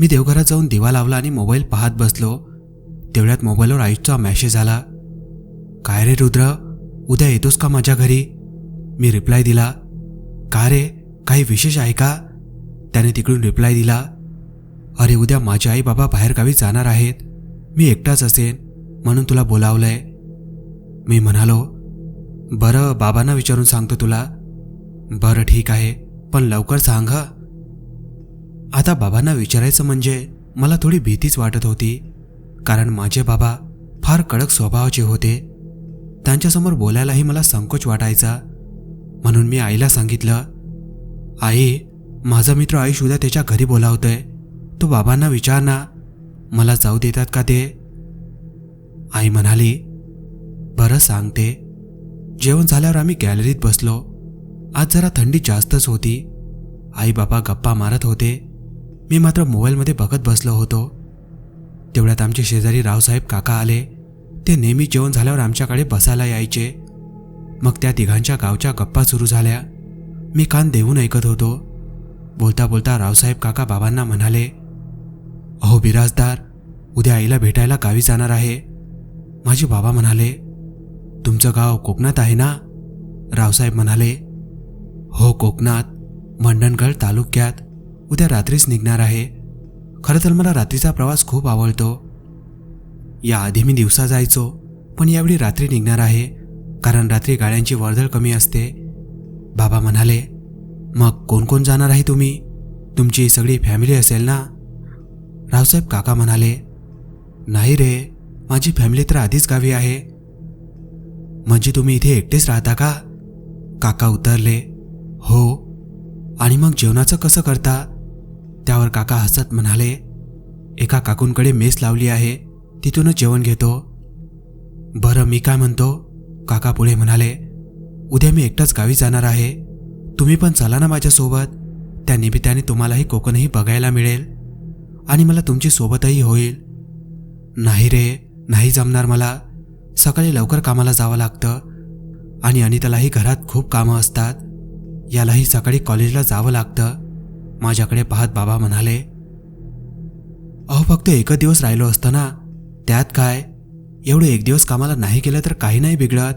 मी देवघरात जाऊन दिवा लावला आणि मोबाईल पाहत बसलो. तेवढ्यात मोबाईलवर आईचा मॅसेज आला. काय रे रुद्र? उद्या येतोस का माझ्या घरी? मी रिप्लाय दिला. का रे? काही विशेष आहे का? त्याने तिकडून रिप्लाय दिला. अरे उद्या माझे आई बाबा बाहेरगावी जाणार आहेत. मी एकटाच असेन. म्हणून तुला बोलावलंय? मी म्हणालो बरं बाबांना विचारून सांगतो तुला. बरं ठीक आहे पण लवकर सांग आता बाबांना विचारायचं म्हणजे मला थोडी भीतीच वाटत होती कारण माझे बाबा फार कडक स्वभावाचे होते. त्यांच्यासमोर बोलायलाही मला संकोच वाटायचा. म्हणून मी आईला सांगितलं आई माझा मित्र आयुष उद्या त्याच्या घरी बोलावतोय. तू बाबांना विचार ना. मला जाऊ देतात का ते? आई म्हणाली बरं सांगते. जेवण झाल्यावर आम्ही गॅलरीत बसलो. आज जरा थंडी जास्तच होती. आई बाबा गप्पा मारत होते. मी मात्र मोबाईलमध्ये बघत बसलो होतो. तेवढ्यात आमचे शेजारी रावसाहेब काका आले. ते नेहमी जेवण झाल्यावर आमच्याकडे बसायला यायचे. मग त्या तिघांच्या गावच्या गप्पा सुरू झाल्या. मी कान देऊन ऐकत होतो. बोलता बोलता रावसाहेब काका बाबांना म्हणाले अहो बिराजदार उद्या आईला भेटायला गावी जाणार आहे. माझे बाबा म्हणाले तुमचं गाव कोकणात आहे ना? रावसाहेब म्हणाले हो कोकणात मंडणगड तालुक्यात उद्या रात्रीच निघणार आहे. खरं तर मला रात्रीचा प्रवास खूप आवडतो. याआधी मी दिवसा जायचो पण यावेळी रात्री निघणार आहे कारण रात्री गाड्यांची वर्दळ कमी असते. बाबा म्हणाले मग कोण कोण जाणार आहे तुम्ही? तुमची सगळी फॅमिली असेल ना? रावसाहेब काका म्हणाले नाही रे माझी फॅमिली तर आधीच गावी आहे. म्हणजे तुम्ही इथे एकटेच राहता का? काका उतरले. हो. आणि मग जेवणाचं कसं करता? त्यावर काका हसत म्हणाले एका काकूंकडे मेस लावली आहे. तिथूनच जेवण घेतो. बरं मी काय म्हणतो? काका पुढे म्हणाले उद्या मी एकटाच गावी जाणार आहे. तुम्ही पण चला ना माझ्यासोबत. त्या निमित्ताने तुम्हालाही कोकणही बघायला मिळेल. आणि मला तुमची सोबतही होईल. नाही रे. नाही जमणार मला. सकाळी लवकर कामाला जावं लागतं. आणि अनितालाही घरात खूप कामं असतात. यालाही सकाळी कॉलेजला जावं लागतं. माझ्याकडे पाहत बाबा म्हणाले अहो फक्त एकच दिवस राहिलो असतं ना. त्यात काय? एवढं एक दिवस कामाला नाही केलं तर काही नाही बिघडत.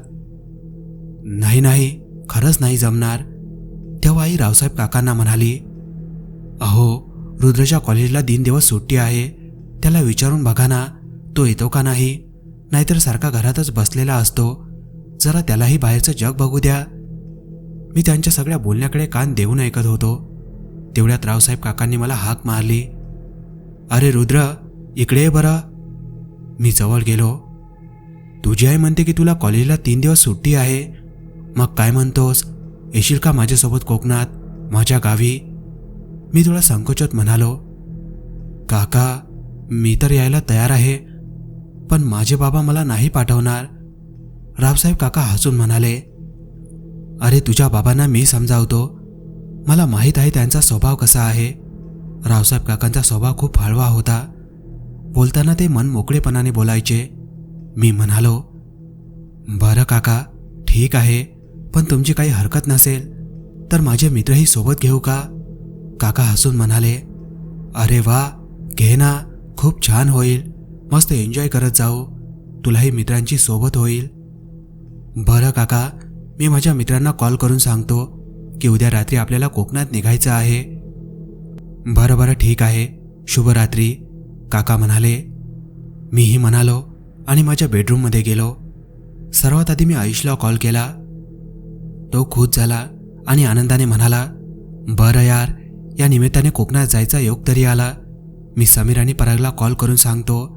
नाही नाही. खरंच नाही जमणार. तेव्हा आई रावसाहेब काकांना म्हणाली अहो रुद्रच्या कॉलेजला तीन दिवस सुट्टी आहे. त्याला विचारून बघा ना. तो येतो का नाही? नाहीतर सारखा घरातच बसलेला असतो. जरा त्यालाही बाहेरचं जग बघू द्या. मी त्यांच्या सगळ्या बोलण्याकडे कान देऊन ऐकत होतो. तेवढ्यात रावसाहेब काकांनी मला हाक मारली. अरे रुद्र इकडे ये बरं. मी जवळ गेलो. तुझी आई म्हणते की तुला कॉलेजला तीन दिवस सुट्टी आहे. मग काय म्हणतोस? येशील का माझ्यासोबत कोकणात? माझ्या गावी? मी थोडा संकोचत म्हणालो. काका मी तर यायला तयार आहे. पण माझे बाबा मला नाही पाठवणार. रावसाहेब काका हसून म्हणाले अरे तुझ्या बाबांना मी समजावतो. मला माहीत आहे त्यांचा स्वभाव कसा आहे. रावसाहेब काकांचा स्वभाव खूप हळवा होता. बोलताना ते मन मोकळेपणाने बोलायचे. मी म्हणालो बरं काका ठीक आहे पण तुमची काही हरकत नसेल तर माझे मित्रही सोबत घेऊ का? काका हसून म्हणाले अरे वा घे ना खूप छान होईल. मस्त एन्जॉय करत जाऊ तुलाही मित्रांची सोबत होईल. बरं काका मी माझ्या मित्रांना कॉल करून सांगतो की उद्या रात्री आपल्याला कोकणात निघायचं आहे. बरं बरं ठीक आहे. शुभरात्री. काका म्हणाले मीही म्हणालो आणि माझ्या बेडरूममध्ये गेलो. सर्वात आधी मी आयुषला कॉल केला. तो खुश झाला आणि आनंदाने म्हणाला बरं यार या निमित्ताने कोकणात जायचा योग तरी आला. मी समीर आणि परागला कॉल करून सांगतो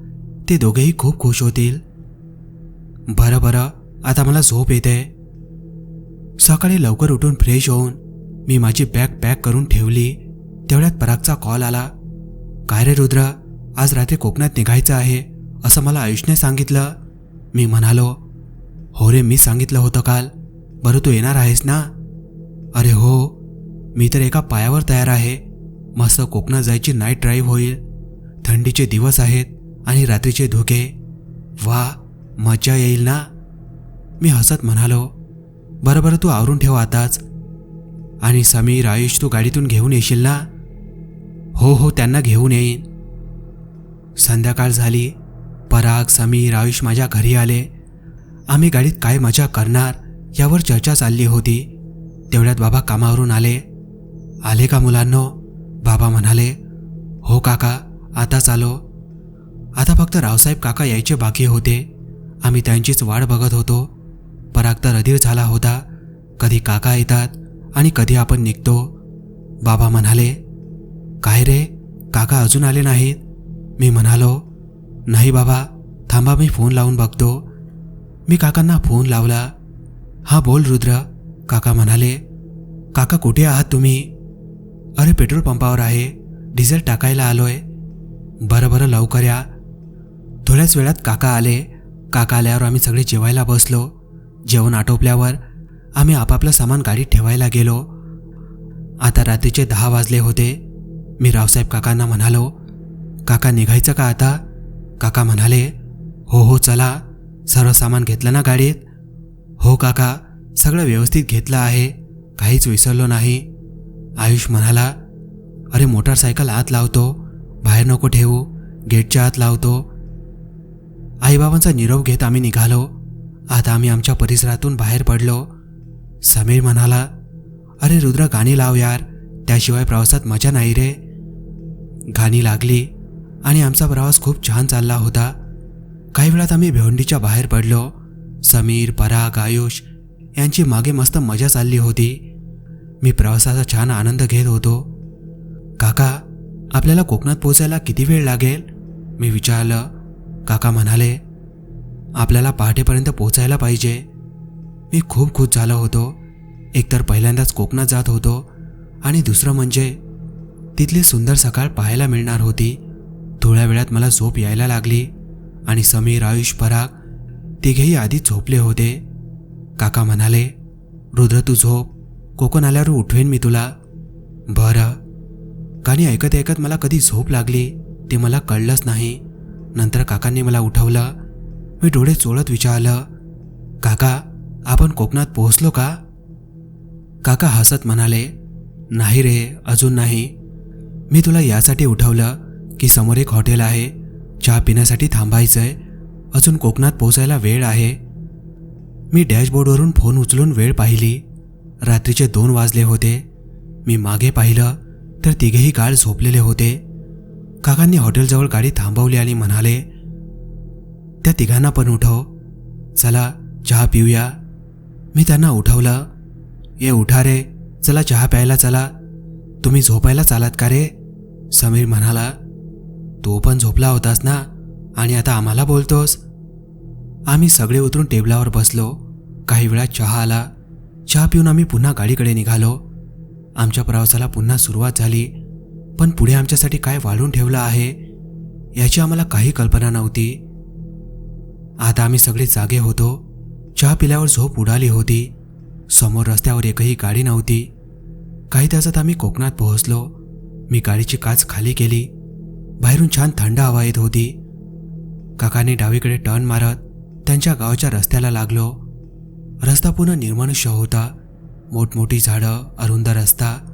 ते दोघेही खूप खुश होतील. बरं बरं आता मला झोप येते. सकाळी लवकर उठून फ्रेश होऊन मी माझी बॅग पॅक करून ठेवली. तेवढ्यात परागचा कॉल आला. काय रे रुद्र आज रात्री कोकणात निघायचं आहे असं मला आयुषने सांगितलं. मी म्हणालो हो रे मी सांगितलं होतं काल. बरं तू येणार आहेस ना? अरे हो मी तर एका पायावर तयार आहे. मस्त कोकणात जायची नाईट ड्राईव्ह होईल. थंडीचे दिवस आहेत. आणि रात्रीचे धुके. वा मजा येईल ना? मी हसत म्हणालो बरं बरं तू आवरून ठेव आताच. आणि समीर आयुष तू गाडीतून घेऊन येशील ना? हो हो त्यांना घेऊन येईन. संध्याकाळ झाली. पराग समीर आयुष माझ्या घरी आले. आम्ही गाडीत काय मजा करणार यावर चर्चा चालली होती. तेवढ्यात बाबा कामावरून आले. आले का मुलांनो? बाबा म्हणाले हो काका आताच आलो. आता फक्त रावसाहेब काका यायचे बाकी होते. आम्ही त्यांचीच वाट बघत होतो. पराग तर अधीर झाला होता. कधी काका येतात आणि कधी आपण निघतो. बाबा म्हणाले काय रे? काका अजून आले नाहीत. मी म्हणालो नाही बाबा थांबा मी फोन लावून बघतो. मी काकांना फोन लावला. हा बोल रुद्र. काका म्हणाले काका कुठे आहात तुम्ही? अरे पेट्रोल पंपावर आहे. डिझेल टाकायला आलोय. बरं बरं लवकर या. थोड्याच वेळात काका आले. काका आल्यावर आम्ही सगळे जेवायला बसलो. जेवण आटोपल्यावर आम्ही आपापलं सामान गाडीत ठेवायला गेलो. आता रात्रीचे दहा वाजले होते. मी रावसाहेब काकांना म्हणालो काका निघायचं का आता? काका म्हणाले हो हो चला. सर्व सामान घेतलं ना गाडीत? हो काका. सगळं व्यवस्थित घेतलं आहे. काहीच विसरलो नाही. आयुष म्हणाला अरे मोटारसायकल आत लावतो. बाहेर नको ठेवू. गेटच्या आत लावतो. आईबाबांचा निरोप घेत आम्ही निघालो. आता आम्ही आमच्या परिसरातून बाहेर पडलो. समीर म्हणाला अरे रुद्र गाणी लाव यार. त्याशिवाय प्रवासात मजा नाही रे. गाणी लागली आणि आमचा प्रवास खूप छान चालला होता. काही वेळात आम्ही भिवंडीच्या बाहेर पडलो. समीर पराग आयुष यांची मागे मस्त मजा चालली होती. मी प्रवासाचा छान आनंद घेत होतो. काका आपल्याला कोकणात पोचायला किती वेळ लागेल? मी विचारलं. काका म्हणाले आपल्याला पहाटेपर्यंत पोचायला पाहिजे. मी खूप खुश झालो होतो. एकतर पहिल्यांदाच कोकणात जात होतो आणि दुसरं म्हणजे तिथली सुंदर सकाळ पाहायला मिळणार होती. थोड्या वेळात मला झोप यायला लागली आणि समीर आयुष पराग तिघेही आधीच झोपले होते. काका म्हणाले रुद्र तू झोप. कोकण आल्यावर उठवेन मी तुला. बरं. गाणी ऐकत ऐकत मला कधी झोप लागली ते मला कळलंच नाही. नंतर काकांनी मला उठवलं. मी डोळे चोळत विचारलं काका आपण कोकणात पोहोचलो का? काका हसत म्हणाले नाही रे अजून नाही. मी तुला यासाठी उठवलं की समोर एक हॉटेल आहे. चहा पिण्यासाठी थांबायचंय. अजून कोकणात पोहोचायला वेळ आहे. मी डॅशबोर्डवरून फोन उचलून वेळ पाहिली. रात्रीचे दोन वाजले होते. मी मागे पाहिलं तर तिघेही गाळ झोपलेले होते. काकांनी हॉटेलजवळ गाडी थांबवली आणि म्हणाले त्या तिघांना पण उठव. चला चहा पिऊया. मी त्यांना उठवलं. ये उठा रे. चला चहा प्यायला चला. तुम्ही झोपायला चालात का रे? समीर म्हणाला तो पण झोपला होतास ना? आणि आता आम्हाला बोलतोस? आम्ही सगळे उतरून टेबलावर बसलो. काही वेळात चहा आला. चहा पिऊन आम्ही पुन्हा गाडीकडे निघालो. आमच्या प्रवासाला पुन्हा सुरुवात झाली. पण पुढे आमच्यासाठी काय वाढून ठेवलं आहे याची आम्हाला काही कल्पना नव्हती. आता आम्ही सगळे जागे होतो. चहा पिल्यावर झोप उडाली होती. समोर रस्त्यावर एकही गाडी नव्हती. काही तासात आम्ही कोकणात पोहोचलो. मी गाडीची काच खाली केली. बाहेरून छान थंड हवा येत होती. काकाने डावीकडे टर्न मारत त्यांच्या गावाच्या रस्त्याला लागलो. रस्ता पुन्हा निर्मनुष्य होता. मोठमोठी झाडं अरुंद रस्ता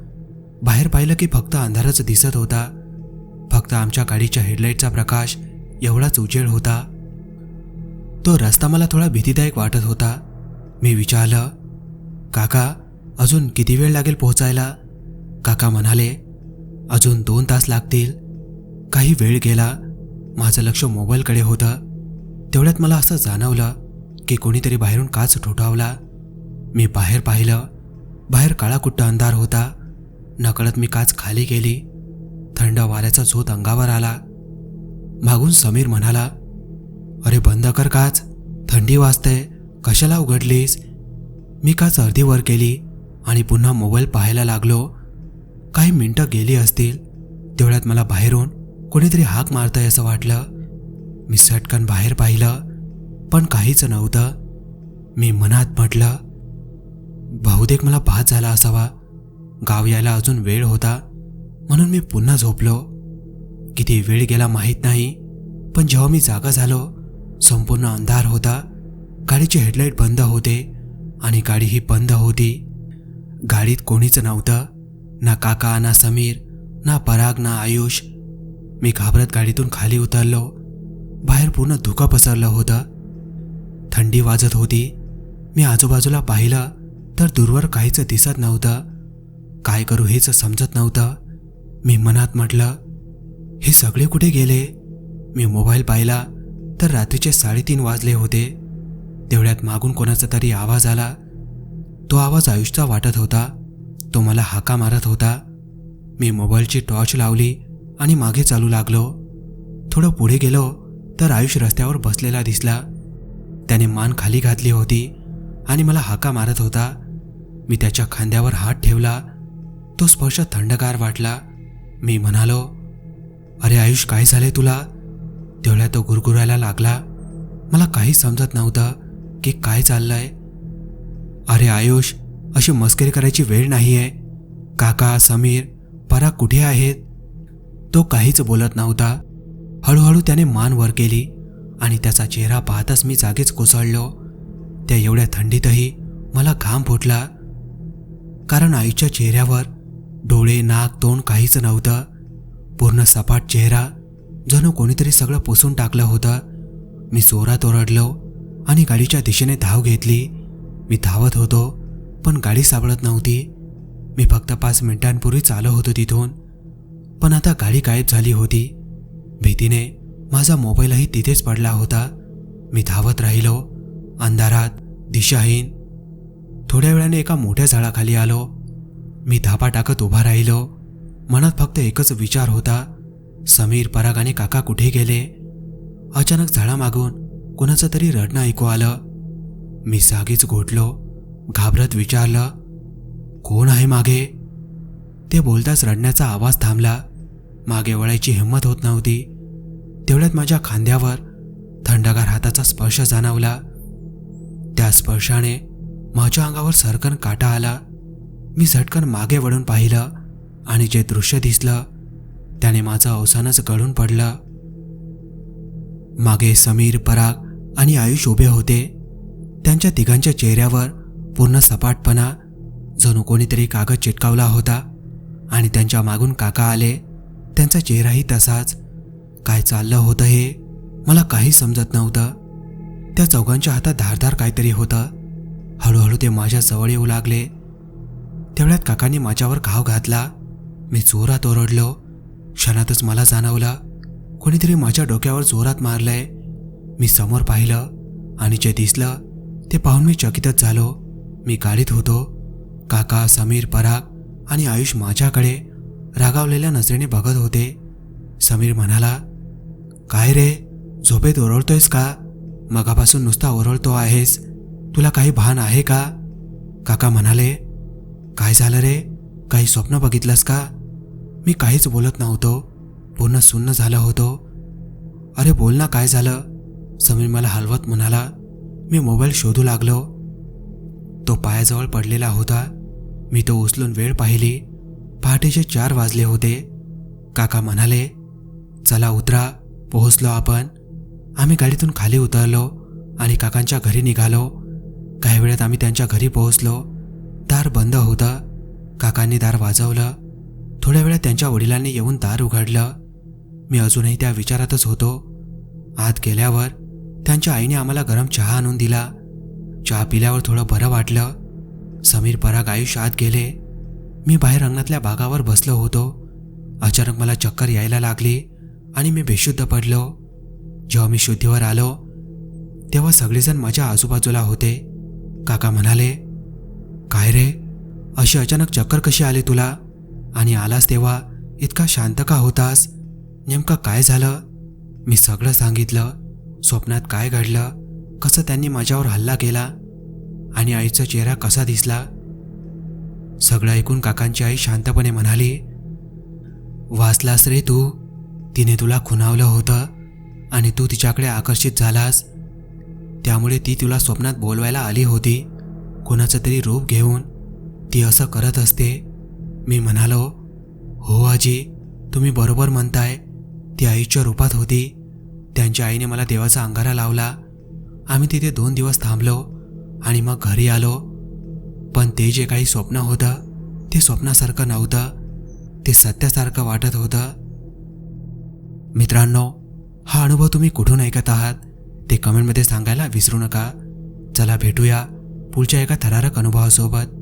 बाहेर पाहिलं की फक्त अंधारच दिसत होता. फक्त आमच्या गाडीच्या हेडलाईटचा प्रकाश एवढाच उजेड होता. तो रस्ता मला थोडा भीतीदायक वाटत होता. मी विचारलं काका अजून किती वेळ लागेल पोहोचायला? काका म्हणाले अजून दोन तास लागतील. काही वेळ गेला माझं लक्ष मोबाईलकडे होतं. तेवढ्यात मला असं जाणवलं की कोणीतरी बाहेरून काच ठोठावला. मी बाहेर पाहिलं बाहेर काळाकुट्ट अंधार होता. नकळत मी काच खाली गेली थंड वाऱ्याचा झोत अंगावर आला. मागून समीर म्हणाला अरे बंद कर काच. थंडी वाजते. कशाला उघडलीस? मी काच अर्धी वर केली आणि पुन्हा मोबाईल पाहायला लागलो. काही मिनटं गेली असतील. तेवढ्यात मला बाहेरून कोणीतरी हाक मारतंय असं वाटलं. मी सटकन बाहेर पाहिलं पण काहीच नव्हतं. मी मनात म्हटलं बहुतेक मला भात झाला असावा. गाव यायला अजून वेळ होता म्हणून मी पुन्हा झोपलो. किती वेळ गेला माहीत नाही पण जेव्हा मी जागा झालो संपूर्ण अंधार होता. गाडीचे हेडलाईट बंद होते आणि गाडी ही बंद होती. गाडीत कोणीच नव्हतं ना काका ना समीर ना पराग ना आयुष. मी घाबरत गाडीतून खाली उतरलो. बाहेर पूर्ण धुकं पसरलं होतं. थंडी वाजत होती. मी आजूबाजूला पाहिलं तर दूरवर काहीच दिसत नव्हतं. काय करू हेच समजत नव्हतं. मी मनात म्हटलं हे सगळे कुठे गेले? मी मोबाईल पाहिला तर रात्रीचे साडेतीन वाजले होते. तेवढ्यात मागून कोणाचा तरी आवाज आला. तो आवाज आयुषचा वाटत होता. तो मला हाका मारत होता. मी मोबाईलची टॉर्च लावली आणि मागे चालू लागलो. थोडं पुढे गेलो तर आयुष रस्त्यावर बसलेला दिसला. त्याने मान खाली घातली होती आणि मला हाका मारत होता. मी त्याच्या खांद्यावर हात ठेवला तो स्पर्श थंडगार वाटला. मी म्हणालो अरे आयुष काय झाले तुला? तेवढ्या तो गुरगुरायला लागला. मला काही समजत नव्हतं की काय चाललंय. अरे आयुष अशी मस्करी करायची वेळ नाही आहे काका समीर परा कुठे आहेत? तो काहीच बोलत नव्हता. हळूहळू त्याने मान वर केली आणि त्याचा चेहरा पाहताच मी जागीच कोसळलो. त्या एवढ्या थंडीतही मला घाम फुटला. कारण आईच्या चेहऱ्यावर डोळे नाक तोंड काहीच नव्हतं. पूर्ण सपाट चेहरा जणू कोणीतरी सगळं पुसून टाकलं होतं. मी जोरात ओरडलो आणि गाडीच्या दिशेने धाव घेतली. मी धावत होतो पण गाडी सापडत नव्हती. मी फक्त पाच मिनिटांपूर्वीच आलो होतो तिथून. पण आता गाडी गायब झाली होती. भीतीने माझा मोबाईलही तिथेच पडला होता. मी धावत राहिलो अंधारात दिशाहीन. थोड्या वेळाने एका मोठ्या झाडाखाली आलो. मी धापा टाकत उभा राहिलो. मनात फक्त एकच विचार होता. समीर पराग आणि काका कुठे गेले? अचानक झाडामागून कोणाचं तरी रडणं ऐकू आलं. मी जागीच घोटलो घाबरत विचारलं कोण आहे मागे? ते बोलताच रडण्याचा आवाज थांबला. मागे वळायची हिंमत होत नव्हती. तेवढ्यात माझ्या खांद्यावर थंडगार हाताचा स्पर्श जाणवला. त्या स्पर्शाने माझ्या अंगावर सरकन काटा आला. मी झटकन मागे वळून पाहिलं आणि जे दृश्य दिसलं त्याने माझं अवसानच गळून पडलं. मागे समीर पराग आणि आयुष उभे होते. त्यांच्या तिघांच्या चेहऱ्यावर पूर्ण सपाटपणा जणू कोणीतरी कागद चिटकावला होता आणि त्यांच्या मागून काका आले. त्यांचा चेहराही तसाच. काय चाललं होतं हे मला काही समजत नव्हतं. त्या चौघांच्या हातात धारधार काहीतरी होतं. हळूहळू ते माझ्या जवळ येऊ लागले. तेवढ्यात काकांनी माझ्यावर घाव घातला. मी जोरात ओरडलो. क्षणातच मला जाणवलं कोणीतरी माझ्या डोक्यावर जोरात मारलंय. मी समोर पाहिलं आणि जे दिसलं ते पाहून मी चकितच झालो. मी गाडीत होतो. काका समीर पराग आणि आयुष माझ्याकडे रागावलेल्या नजरेने बघत होते. समीर म्हणाला काय रे झोपेत ओरडतोयस का? मगापासून नुसता ओरडतो आहेस. तुला काही भान आहे का? काका म्हणाले काय झालं रे? काही स्वप्न बघितलंस का? मी काहीच बोलत नव्हतो. पूर्ण सुन्न झालं होतो. अरे बोल ना काय झालं? समीर मला हलवत म्हणाला. मी मोबाईल शोधू लागलो. तो पायाजवळ पडलेला होता. मी तो उचलून वेळ पाहिली. पहाटेचे चार वाजले होते. काका म्हणाले चला उतरा पोहोचलो आपण. आम्ही गाडीतून खाली उतरलो आणि काकांच्या घरी निघालो. काही वेळात आम्ही त्यांच्या घरी पोहोचलो. दार बंद होतं. काकांनी दार वाजवलं. थोड्या वेळात त्यांच्या वडिलांनी येऊन दार उघडलं. मी अजूनही त्या विचारातच होतो. आत गेल्यावर त्यांच्या आईने आम्हाला गरम चहा आणून दिला. चहा पिल्यावर थोडं बरं वाटलं. समीर पराग आयुष आत गेले. मी बाहेर अंगणातल्या बागावर बसलो होतो. अचानक मला चक्कर यायला लागली आणि मी बेशुद्ध पडलो. जेव्हा मी शुद्धीवर आलो तेव्हा सगळेजण माझ्या आजूबाजूला होते. काका म्हणाले काय रे? अशी अचानक चक्कर कशी आली तुला? आणि आलास तेव्हा इतका शांत का होतास? नेमकं काय झालं? मी सगळं सांगितलं. स्वप्नात काय घडलं? कसं त्यांनी माझ्यावर हल्ला केला? आणि आईचा चेहरा कसा दिसला? सगळं ऐकून काकांची आई शांतपणे म्हणाली वाचलास रे तू. तिने तुला खुणावलं होतं आणि तू तिच्याकडे आकर्षित झालास. त्यामुळे ती तुला स्वप्नात बोलवायला आली होती. कोणाचं तरी रूप घेऊन ती असं करत असते. मी म्हणालो हो आजी तुम्ही बरोबर म्हणताय. ती आईच्या रूपात होती. त्यांच्या आईने मला देवाचा अंगारा लावला. आम्ही तिथे दोन दिवस थांबलो आणि मग घरी आलो. पण ते जे काही स्वप्न होतं ते स्वप्नासारखं नव्हतं. ते सत्यासारखं वाटत होतं. मित्रांनो हा अनुभव तुम्ही कुठून ऐकत आहात? ते कमेंटमध्ये सांगायला विसरू नका. चला भेटूया. पुढच्या एका थरारक अनुभवासोबत